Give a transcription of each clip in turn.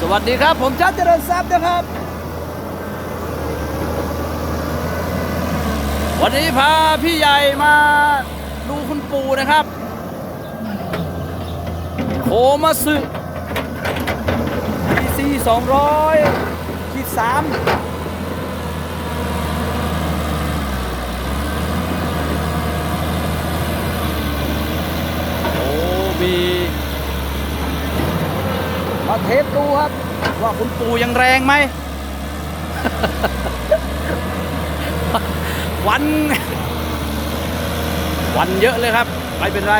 สวัสดีครับ ผมชาติเจริญทรัพย์นะครับ วันนี้พาพี่ใหญ่มาดูคุณปู่นะครับโคมาสึงร้อยขีดสาม เทสดูครับ ว่าคุณปู่ยังแรงไหม วันวันเยอะเลยครับ ไม่เป็นไร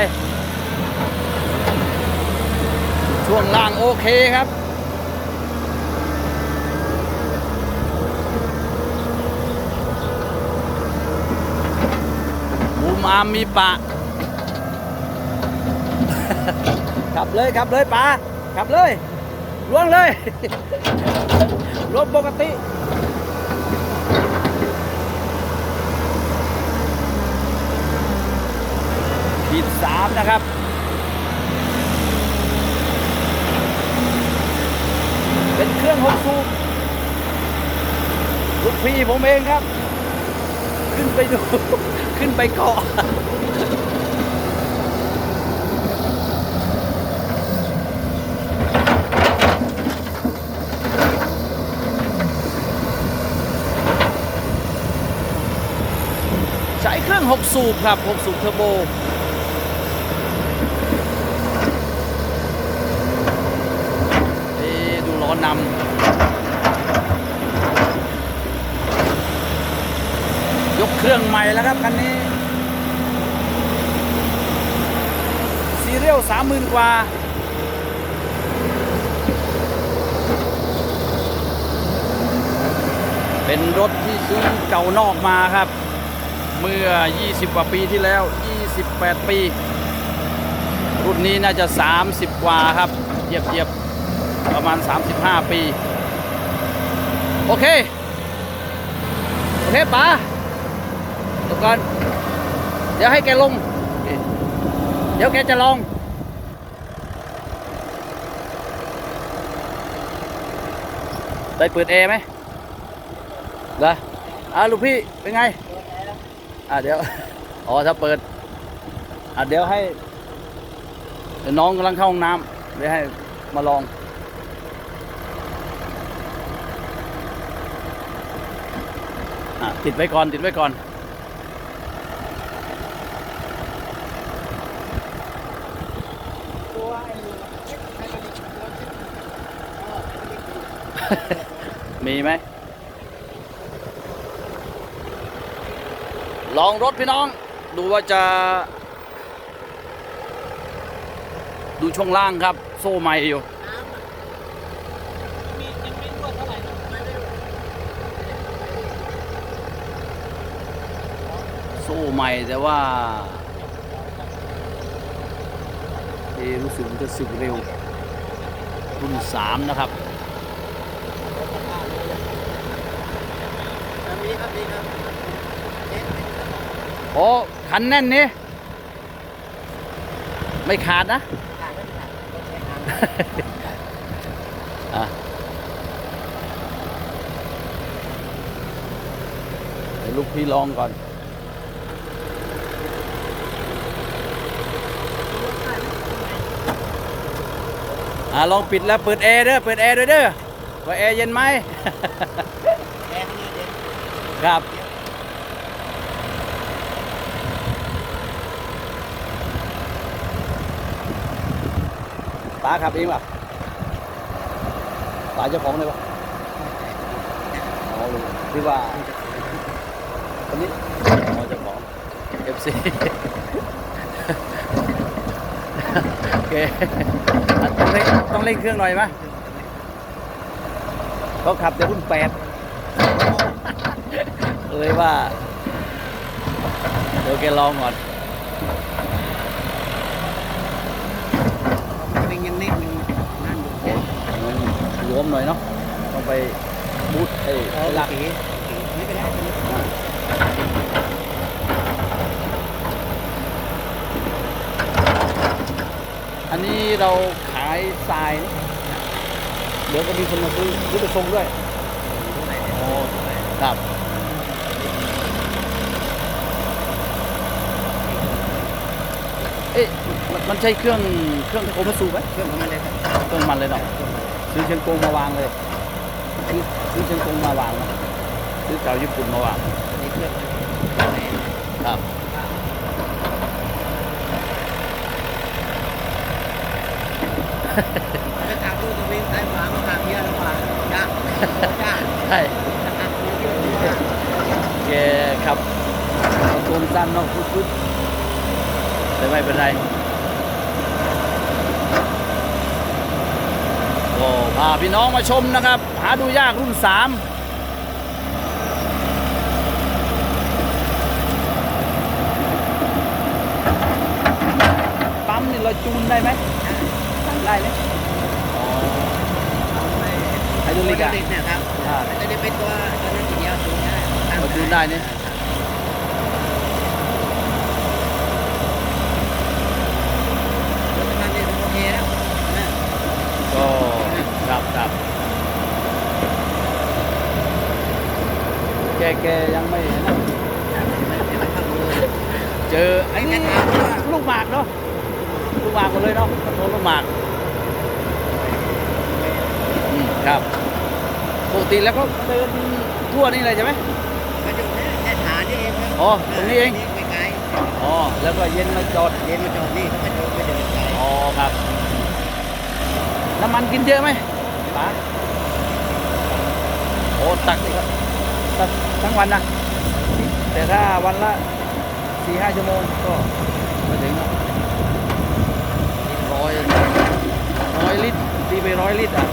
ช่วงล่างโอเคครับมุมอามมีปะขับเลยขับเลยปาขับเลย ล่วงเลยรถปกติขีดสามนะครับเป็นเครื่องหกสูบลูกพี่ผมเองครับ ขึ้นไปดู ขึ้นไปเกาะ ใช้เครื่อง6สูบครับ6สูบเทอร์โบเอ๊ะดูล้อนำยกเครื่องใหม่แล้วครับคันนี้ซีเรียลสามหมื่นกว่าเป็นรถที่ซื้อเก่านอกมาครับ เมื่อ 20 กว่าปีที่แล้ว 28 ปี รุ่นนี้น่าจะ 30 กว่าครับเหยียบเหยียบประมาณ 35 ปี โอเค โอเคป๋าเดี๋ยวก่อน เดี๋ยวให้แกลง เดี๋ยวแกจะลองได้เปิดแอร์ไหมเหรออ่าลูกพี่เป็นไง อ่าเดี๋ยว อ๋อถ้าเปิด อ่าเดี๋ยวให้ น้องกำลังเข้าห้องน้ำเดี๋ยวให้มาลอง อะติดไว้ก่อนติดไว้ก่อนมีไหม ลองรถพี่น้อง ดูว่าจะ ดูช่วงล่างครับ โซ่ใหม่อยู่โซ่ใหม่แต่ว่าเอรู้สึกมันจะสึกเร็ว รุ่นสามนะครับมีครับมีครับ อ้คันแน่นนี่ไม่ขาดนะขาดไม่ขาดต้องใช้งานอะเดี๋ยวลูกพี่ลองก่อนอ่าลองปิดแล้วเปิดแอร์เด้อเปิดแอร์ด้วยเด้อว่าแอร์เย็นไหมแอร์นี่เด็ดครับ ป้าขับเองป่ะป้าเจ้าของเลยป่ะอ๋อรู้ที่ว่าคนนี้อ๋อเจ้าของ FC โอเคอะต้องเร่งต้องเร่งเครื่องหน่อยไหมเขาขับแต่รุ่นแปดเลยว่าเดี๋ยวแกลองก่อนเป็นยังนิดนึงนั่นอยู่ โอ้มัน รวมหน่อยเนาะต้องไปบูทไอ้เออหหลัลักกไม่เป็นไรอันนนี้เราขายทรายนะเดี๋ยวก็มีคนมาซื้อซื้อไปส่งด้วยโอ้ครับเอ๊ะมันมันใช้เครื่องเครื่องโอมาสูไหมเครื่องของมันเลยครับเครื่องมันเลยเนาะ ซื้อเชียงกงมาวางเลยซื้อซื้อเชียงกงมาวางนะซื้อเก่าญี่ปุ่นมาวางนี่เครื่องมันครับไปถามลูกตรงนี้ได้หมามาถามเยอะแล้วหมาจ้าจ้าใช่แกครับเอาตัวสั้นเนาะพุดๆแต่ไม่เป็นไร ก็พาพี่น้องมาชมนะครับ หาดูยากรุ่นสามปั๊มนี่เราจูนได้ไหมได้ไหมอ๋อไฮดรอลิกอะเนี่ยครับอ่าจะได้เป็นตัวตัวนั้นทีเดียวจูนได้ตั้งเราจูนได้นี่รถกำลังเนี่ยโอเคแล้วนะ ก็ครับครับ แกแกยังไม่นั่นไม่ไม่ไม่ทำเลยเจอไอ้นี่ลูกหมากเนาะลูกหมากหมดเลยเนาะกระโดนลูกหมากอืมครับปกติแล้วก็เดินทั่วนี่เลยใช่ไหมมาดูเนี่ยแค่ฐานนี่เองครับอ๋อตรงนี้เองไม่ไกลอ๋อแล้วก็เย็นมาจอดเดินมาจอดนี่ก็เดินไปเดินไกลอ๋อครับน้ำมันกินเยอะไหมป๋าโอ้ตักตัก ทั้งวันนะแต่ถ้าวันละสี่ห้าชั่วโมงก็ไม่ถึงหรอกร้อยร้อยลิตรตีไปร้อยลิตรอะ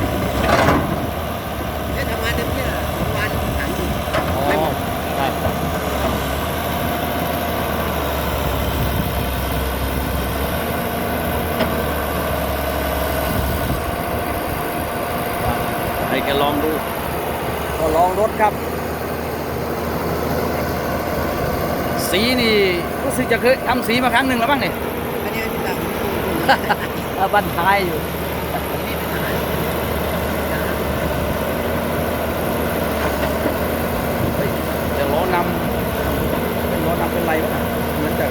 เนี่ยทำงานเต็มที่อะทุกวันถังอ๋อไม่หมดครับให้แกลองดู ก็ลองรถครับ สีนี่รู้สึกจะเคยทำสีมาครั้งหนึ่งแล้วบ้างนี่อันนี้ที่ต่างเอาบันท้ายอยู่เฮ้ยเดี๋ยวล้อนำเป็นล้อนำเป็นไรวะน่ะเหมือนจะ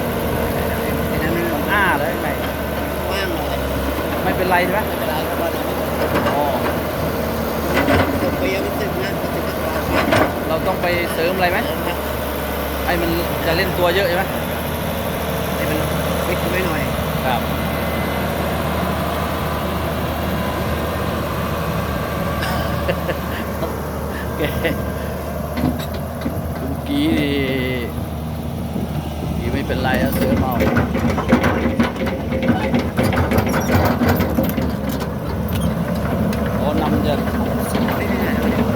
ไอ้นั้นมันมันอ้าเลยไงว่างเลยไม่เป็นไรใช่ไหมไม่เป็นไรครับว่าเราอ๋อตกไปยังไม่สึกนะก็สึกก็รอไปเราต้องไปเสริมอะไรไหมเดินครับ ไอ้มันจะเล่นตัวเยอะใช่ไหมให้มันปิดไว้หน่อย ครับ โอเคคุณกี้นี่กี้ไม่เป็นไรอะเสริมเอาโอ้นำจะ ไม่ได้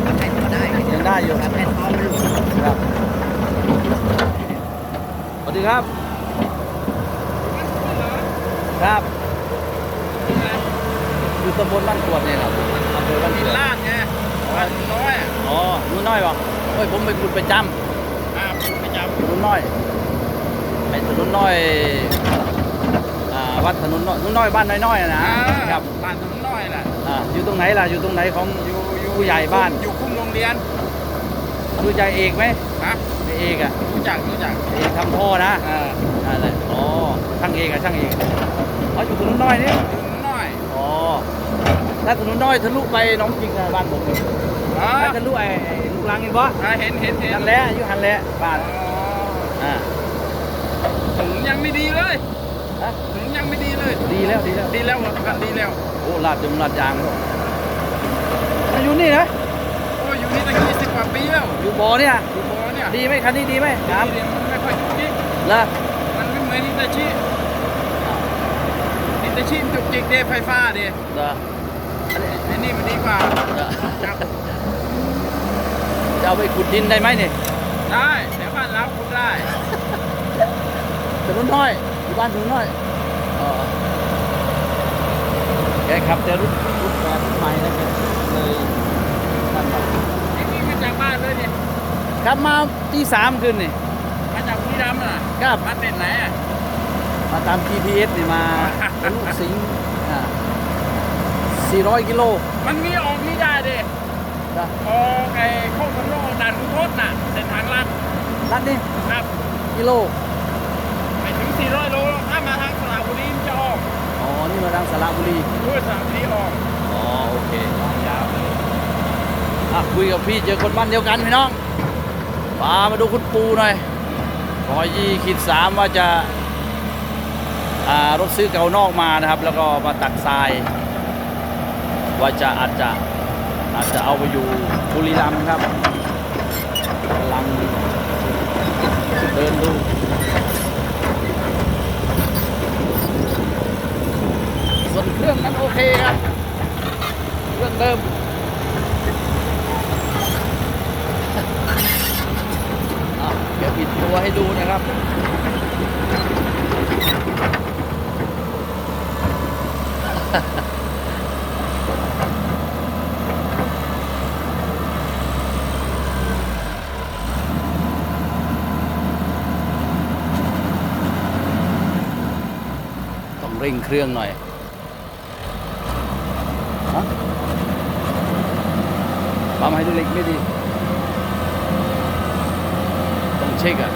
ทำให้ตัวได้ยังได้อยู่ทำให้ท้องมันหลุดครับส วัสดีครับ ครับอยู่ตำบลบ้านกวดเนี่ยครับอำเภอบ้านกวดล่างไงวันน้อยอ๋อนุ่นน้อยบอกโอ้ยผมไปขุดประจครับประจำนุ่นน้อยไอ้ถนนน้อยอ่าวัดถนนน้อยนุ่นน้อยบ้านน้อยๆอะำนะคครัรับบบ้านถนนน้อยแหละอ่าอยู่ตรงไหนล่ะอยู่ตรงไหนของอยู่อยู่ผู้ใหญ่บ้าน อยู่คุ้มโรงเรียนรู้ใจเอกไหมครับ ไอ้เอกอะรู้จักรู้จักเอกทำท่อนะเอออะไรอ๋อช่างเอกอะช่างเอกอ๋ออยู่ถนนน้อยนี่ถนนน้อยอ๋อถ้าถนนน้อยทะลุไปหน้องจริงอะบ้านผมอ๋อถ้าทะลุไอ้ไอ้ลูกลังเห็นปะอ่าเห็นเห็นเห็นหันแหล้วอยู่หันแหล้วบ้านอ๋ออ่าถึงยังไม่ดีเลยฮะถึงยังไม่ดีเลย ดีแล้วดีแล้วดีแล้วกันดีแล้วโอ้ลาดจมลาดยางแล้วมาอยู่นี่นะโอ้ยอยู่นี่ตั้งยี่สิบกว่าปีแล้วอยู่บ่อเนี่ยอยู่โบเนี่ย ดีไหมคันนี้ดีไหมครับดีมันไม่ค่อยจุกจิกเหรอมันไม่เหมือนนิตาชินิตาชิมันจุกจิกเดไฟฟ้าเดเหรออันนี้ไอ้นี่มันดีกว่าเหรอจับจะเอาไปขุดดินได้ไหมนี่ได้เดี๋ยวบ้านเราคุณได้ถนนน้อยอยู่บ้านถนนน้อยอ๋อแกขับแต่รุ่นรุ่นแปดรุ่นใหม่นะแกเลยนั่นไปไอ้นี่มาจากบ้านเลยเนี่ย กลับมาตีสามคืนนี่มาจากบุรีรัมย์อะครับมาเป็นไหนอะมาตาม GPS นี่มาทะลุสิงห์อ่า400 กิโล มันมีออกนี่ได้ดินะออกไอ้โค้งสำโรงด่านคุณทศน่ะเส้นทางลัดลัดนี่ครับ กิโลไปถึง 400 โลแล้วถ้ามาทางสระบุรีมันจะออก อ๋อ นี่มาทางสระบุรีด้วยสระบุรีออก อ๋อ โอเคยาวเลยอะคุยกับพี่เจอคนบ้านเดียวกันพี่น้อง พามาดูคุณปูหน่อยรอยยี่ขีดสามว่าจะารถซื้อเก่านอกมานะครับ แล้วก็มาตักทราย ว่าจะอาจจะอาจจะเอาไปอยู่บุรีรัมย์ครับกำลังเดินดูส่วนเครื่องนั้นโอเคครับเครื่องเดิม อะเดี๋ยวปิ ให้ดูนะครับต้องเร่งเครื่องหน่อยปั๊มไฮดรอลิกไม่ดีต้องเช็คอะ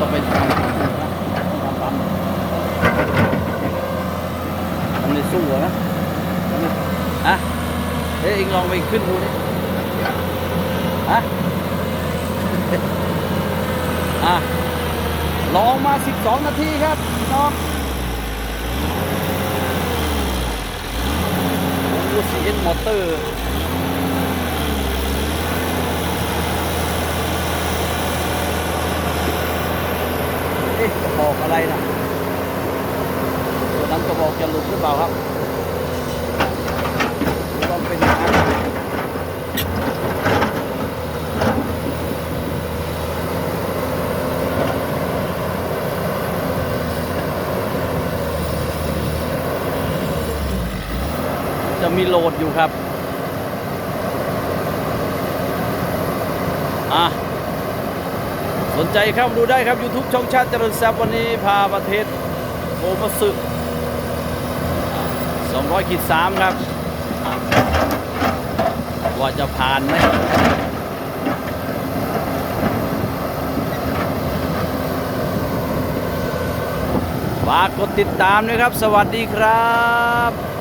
ต้องไปทำนะต้องทำปั๊มมันไม่สู้อะนะมันไม่อะเอ้ยเองลอง ไปขึ้นดูดิฮะอะลองมา 12 นาทีครับพี่น้องโอ้ซีเอ็นมอเตอร์เอ๊ะกระบอกอะไรนะตัวนั้นกระบอกจะหลุดหรือเปล่าครับหรือว่าเป็นอย่างนั้นจะมีโหลดอยู่ครับ อะ สนใจเข้ามาดูได้ครับ YouTube ช่องชาติเจริญทรัพย์วันนี้พาประเทศโอมาสึ200ขีด3ครับ ว่าจะผ่านไหมฝากกดติดตามด้วยครับ สวัสดีครับ